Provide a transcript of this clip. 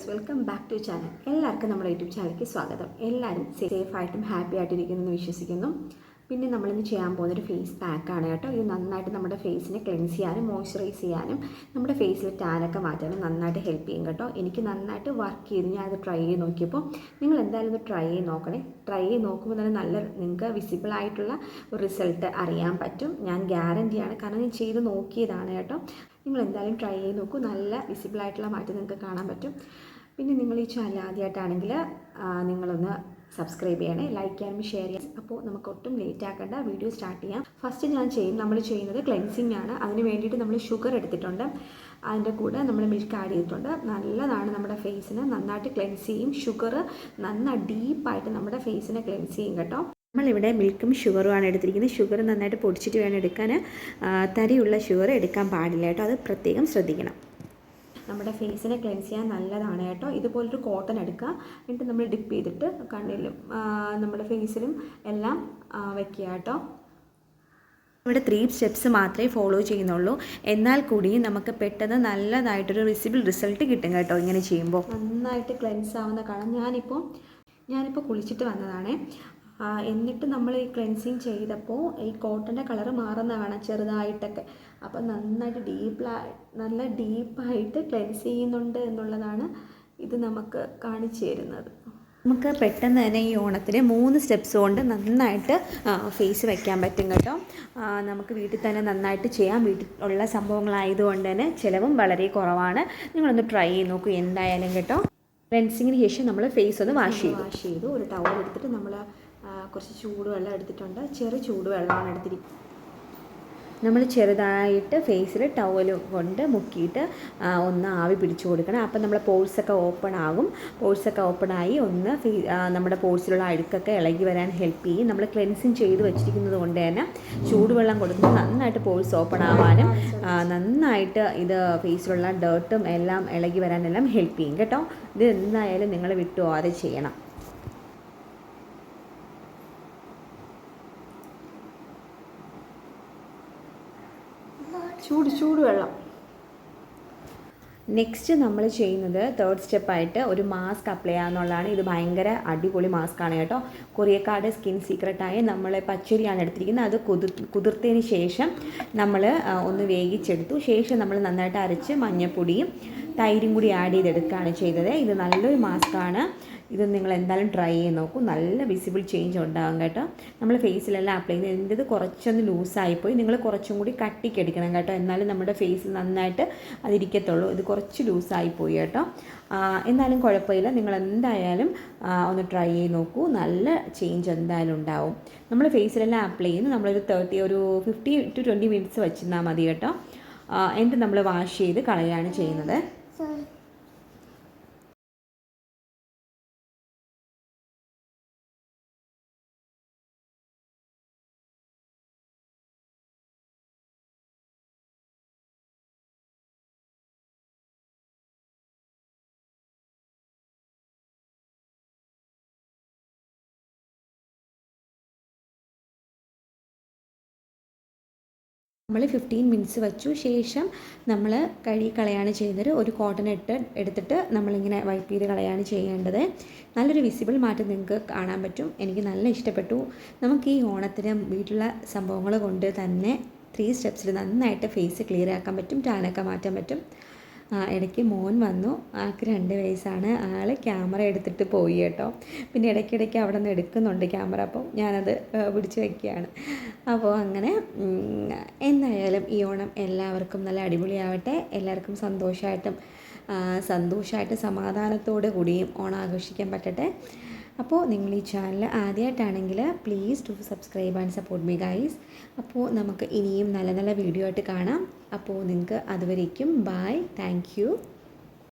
Guys welcome back to channel. എല്ലാവർക്കും നമ്മുടെ YouTube ചാനലിലേക്ക് സ്വാഗതം. എല്ലാവരും സേഫ് ആയിട്ടും ഹാപ്പി ആയിട്ടിരിക്കുന്നു എന്ന് വിശ്വസിക്കുന്നു. പിന്നെ നമ്മളിന്ന് ചെയ്യാൻ പോകുന്നൊരു ഫേസ് പാക്കാണ് കേട്ടോ. ഇത് നന്നായിട്ട് നമ്മുടെ ഫേസിനെ ക്ലെൻസ് ചെയ്യാനും മോയ്സ്ചറൈസ് ചെയ്യാനും നമ്മുടെ ഫേസിൽ ടാനൊക്കെ മാറ്റാനും നന്നായിട്ട് ഹെൽപ്പ് ചെയ്യും കേട്ടോ. എനിക്ക് നന്നായിട്ട് വർക്ക് ചെയ്ത് ഞാനത് ട്രൈ ചെയ്ത് നോക്കിയപ്പോൾ നിങ്ങൾ എന്തായാലും ഇത് ട്രൈ ചെയ്ത് നോക്കണേ. ട്രൈ ചെയ്ത് നോക്കുമ്പോൾ തന്നെ നല്ല നിങ്ങൾക്ക് വിസിബിൾ ആയിട്ടുള്ള ഒരു റിസൾട്ട് അറിയാൻ പറ്റും. ഞാൻ ഗ്യാരന്റിയാണ് കാരണം ഞാൻ ചെയ്ത് നോക്കിയതാണ് കേട്ടോ. നിങ്ങൾ എന്തായാലും ട്രൈ ചെയ്ത് നോക്കൂ. നല്ല വിസിബിൾ ആയിട്ടുള്ള മാറ്റം നിങ്ങൾക്ക് കാണാൻ പറ്റും. പിന്നെ നിങ്ങൾ ഈ ചാനൽ ആദ്യമായിട്ടാണെങ്കിൽ നിങ്ങളൊന്ന് സബ്സ്ക്രൈബ് ചെയ്യണേ ലൈക്ക് ചെയ്യാനും ഷെയർ ചെയ്യാം അപ്പോൾ നമുക്ക് ഒട്ടും ലേറ്റ് ആക്കേണ്ട വീഡിയോ സ്റ്റാർട്ട് ചെയ്യാം. ഫസ്റ്റ് ഞാൻ ചെയ്യും നമ്മൾ ചെയ്യുന്നത് ക്ലെൻസിങ് ആണ്. അതിന് വേണ്ടിയിട്ട് നമ്മൾ ഷുഗർ എടുത്തിട്ടുണ്ട്. അതിന്റെ കൂടെ നമ്മൾ മിൽക്ക് ആഡ് ചെയ്തിട്ടുണ്ട്. നല്ലതാണ് നമ്മുടെ ഫേസിന് നന്നായിട്ട് ക്ലെൻസ് ചെയ്യും. ഷുഗർ നന്നായി ഡീപ്പായിട്ട് നമ്മുടെ ഫേസിനെ ക്ലെൻസ് ചെയ്യും കേട്ടോ. നമ്മളിവിടെ മിൽക്കും ഷുഗറുമാണ് എടുത്തിരിക്കുന്നത്. ഷുഗർ നന്നായിട്ട് പൊടിച്ചിട്ട് വേണം എടുക്കാൻ. തരിയുള്ള ഷുഗർ എടുക്കാൻ പാടില്ല കേട്ടോ. അത് പ്രത്യേകം ശ്രദ്ധിക്കണം. നമ്മുടെ ഫേസിനെ ക്ലെൻസ് ചെയ്യാൻ നല്ലതാണ് കേട്ടോ. ഇതുപോലൊരു കോട്ടൺ എടുക്കുക. എന്നിട്ട് നമ്മൾ ഡിപ്പ് ചെയ്തിട്ട് കണ്ണിലും നമ്മുടെ ഫേസിലും എല്ലാം വെക്കുക കേട്ടോ. ഇവിടെ ത്രീ സ്റ്റെപ്സ് മാത്രമേ ഫോളോ ചെയ്യുന്നുള്ളൂ. എന്നാൽ കൂടി നമുക്ക് പെട്ടെന്ന് നല്ലതായിട്ടൊരു വിസിബിൾ റിസൾട്ട് കിട്ടും കേട്ടോ ഇങ്ങനെ ചെയ്യുമ്പോൾ. നന്നായിട്ട് ക്ലെൻസ് ആവുന്ന കാണാം. ഞാനിപ്പോൾ ഞാനിപ്പോൾ കുളിച്ചിട്ട് വന്നതാണേ. എന്നിട്ട് നമ്മൾ ഈ ക്ലെൻസിങ് ചെയ്തപ്പോൾ ഈ കോട്ടന്റെ കളർ മാറുന്ന കാണാം ചെറുതായിട്ടൊക്കെ. അപ്പം നന്നായിട്ട് ഡീപ്പ് നല്ല ഡീപ്പായിട്ട് ക്ലെൻസ് ചെയ്യുന്നുണ്ട് എന്നുള്ളതാണ് ഇത് നമുക്ക് കാണിച്ചു തരുന്നത്. നമുക്ക് പെട്ടെന്ന് തന്നെ ഈ ഓണത്തിന് മൂന്ന് സ്റ്റെപ്സ് കൊണ്ട് നന്നായിട്ട് ഫേസ് വയ്ക്കാൻ പറ്റും കേട്ടോ. നമുക്ക് വീട്ടിൽ തന്നെ നന്നായിട്ട് ചെയ്യാം. വീട്ടിൽ ഉള്ള സംഭവങ്ങളായതുകൊണ്ട് തന്നെ ചിലവും വളരെ കുറവാണ്. നിങ്ങളൊന്ന് ട്രൈ ചെയ്ത് നോക്കൂ എന്തായാലും കേട്ടോ. ക്ലെൻസിങ്ങിന് ശേഷം നമ്മൾ ഫേസ് ഒന്ന് വാഷ് ചെയ്തു. വാഷ് ചെയ്തു. ഒരു ടവൽ എടുത്തിട്ട് നമ്മൾ കുറച്ച് ചൂടുവെള്ളം എടുത്തിട്ടുണ്ട്. ചെറു ചൂടുവെള്ളമാണ് എടുത്തിരിക്കുന്നത് നമ്മൾ ചെറുതായിട്ട് ഫേസിൽ ടവൽ കൊണ്ട് മുക്കിയിട്ട് ഒന്ന് ആവി പിടിച്ചു കൊടുക്കണം. അപ്പം നമ്മുടെ പോഴ്സൊക്കെ ഓപ്പൺ ആകും. പോഴ്സൊക്കെ ഓപ്പൺ ആയി ഒന്ന് നമ്മുടെ പോഴ്സിലുള്ള അഴുക്കൊക്കെ ഇളകി വരാൻ ഹെൽപ്പ് ചെയ്യും. നമ്മൾ ക്ലെൻസിങ് ചെയ്ത് വെച്ചിരിക്കുന്നത് കൊണ്ട് തന്നെ ചൂടുവെള്ളം കൊടുക്കുമ്പോൾ നന്നായിട്ട് പോഴ്സ് ഓപ്പൺ ആവാനും നന്നായിട്ട് ഇത് ഫേസിലുള്ള ഡേർട്ടും എല്ലാം ഇളകി വരാനെല്ലാം ഹെൽപ്പ് ചെയ്യും. കേട്ടോ? ഇത് എന്തായാലും നിങ്ങൾ വിട്ടുപോകാതെ ചെയ്യണം. ചൂട് ചൂട് വെള്ളം. നെക്സ്റ്റ് നമ്മൾ ചെയ്യുന്നത് തേർഡ് സ്റ്റെപ്പായിട്ട് ഒരു മാസ്ക് അപ്ലൈ ചെയ്യാന്നുള്ളതാണ്. ഇത് ഭയങ്കര അടിപൊളി മാസ്ക് ആണ് കേട്ടോ. കൊറിയക്കാട് സ്കിൻ സീക്രട്ടായി നമ്മൾ പച്ചരിയാണ് എടുത്തിരിക്കുന്നത്. അത് കുതിർ കുതിർത്തതിന് ശേഷം നമ്മൾ ഒന്ന് വേവിച്ചെടുത്തു. ശേഷം നമ്മൾ നന്നായിട്ട് അരച്ച് മഞ്ഞൾപ്പൊടിയും തൈരും കൂടി ആഡ് ചെയ്തെടുക്കുകയാണ് ചെയ്തത്. ഇത് നല്ലൊരു മാസ്കാണ് ഇത് നിങ്ങൾ എന്തായാലും ട്രൈ ചെയ്ത് നോക്കൂ. നല്ല വിസിബിൾ ചേഞ്ച് ഉണ്ടാകും കേട്ടോ. നമ്മൾ ഫേസിലെല്ലാം അപ്ലൈ ചെയ്യുന്നത് എന്റെത് കുറച്ചൊന്ന് ലൂസായിപ്പോയി നിങ്ങൾ കുറച്ചും കൂടി കട്ടിക്കെടുക്കണം കേട്ടോ. എന്നാലും നമ്മുടെ ഫേസ് നന്നായിട്ട് അതിരിക്കത്തുള്ളൂ. ഇത് കുറച്ച് ലൂസായിപ്പോയി കേട്ടോ. എന്നാലും കുഴപ്പമില്ല. നിങ്ങൾ എന്തായാലും ഒന്ന് ട്രൈ ചെയ്ത് നോക്കൂ. നല്ല ചേഞ്ച് എന്തായാലും ഉണ്ടാവും. നമ്മൾ ഫേസിലെല്ലാം അപ്ലൈ ചെയ്യുന്നു. നമ്മളൊരു തേർട്ടി ഒരു ഫിഫ്റ്റി ടു ട്വന്റി മിനിറ്റ്സ് വെച്ചിരുന്നാൽ മതി കേട്ടോ. എന്നിട്ട് നമ്മൾ വാഷ് ചെയ്ത് കളയാണ് ചെയ്യുന്നത്. 对。നമ്മൾ ഫിഫ്റ്റീൻ മിനിറ്റ്സ് വെച്ചു. ശേഷം നമ്മൾ കഴുകി കളയാണ് ചെയ്യുന്നത് ഒരു കോട്ടൺ ഇട്ട് എടുത്തിട്ട് നമ്മളിങ്ങനെ വൈപ്പ് ചെയ്ത് കളയാണ് ചെയ്യേണ്ടത്. നല്ലൊരു വിസിബിൾ മാറ്റം നിങ്ങൾക്ക് കാണാൻ പറ്റും. എനിക്ക് നല്ല ഇഷ്ടപ്പെട്ടു. നമുക്ക് ഈ ഓണത്തിന് വീട്ടിലുള്ള സംഭവങ്ങൾ കൊണ്ട് തന്നെ ത്രീ സ്റ്റെപ്സിൽ നന്നായിട്ട് ഫേസ് ക്ലിയർ ആക്കാൻ പറ്റും. ടാനൊക്കെ മാറ്റാൻ പറ്റും. ഇടയ്ക്ക് മോൻ വന്നു. ആൾക്ക് രണ്ട് വയസ്സാണ്. ആൾ ക്യാമറ എടുത്തിട്ട് പോയി കേട്ടോ. പിന്നെ ഇടയ്ക്കിടയ്ക്ക് അവിടെ നിന്ന് എടുക്കുന്നുണ്ട് ക്യാമറ. അപ്പോൾ ഞാനത് പിടിച്ച് വയ്ക്കുകയാണ് അപ്പോൾ അങ്ങനെ എന്തായാലും ഈ ഓണം എല്ലാവർക്കും നല്ല അടിപൊളിയാവട്ടെ. എല്ലാവർക്കും സന്തോഷമായിട്ടും സന്തോഷമായിട്ട് സമാധാനത്തോടു കൂടിയും ഓണം ആഘോഷിക്കാൻ പറ്റട്ടെ. അപ്പോൾ നിങ്ങൾ ഈ channel ആദ്യമായിട്ടാണെങ്കിൽ please to subscribe and support me guys അപ്പോൾ നമുക്ക് ഇനിയും നല്ല നല്ല വീഡിയോ ആയിട്ട് കാണാം. അപ്പോൾ നിങ്ങൾക്ക് അതുവരേക്കും. Bye thank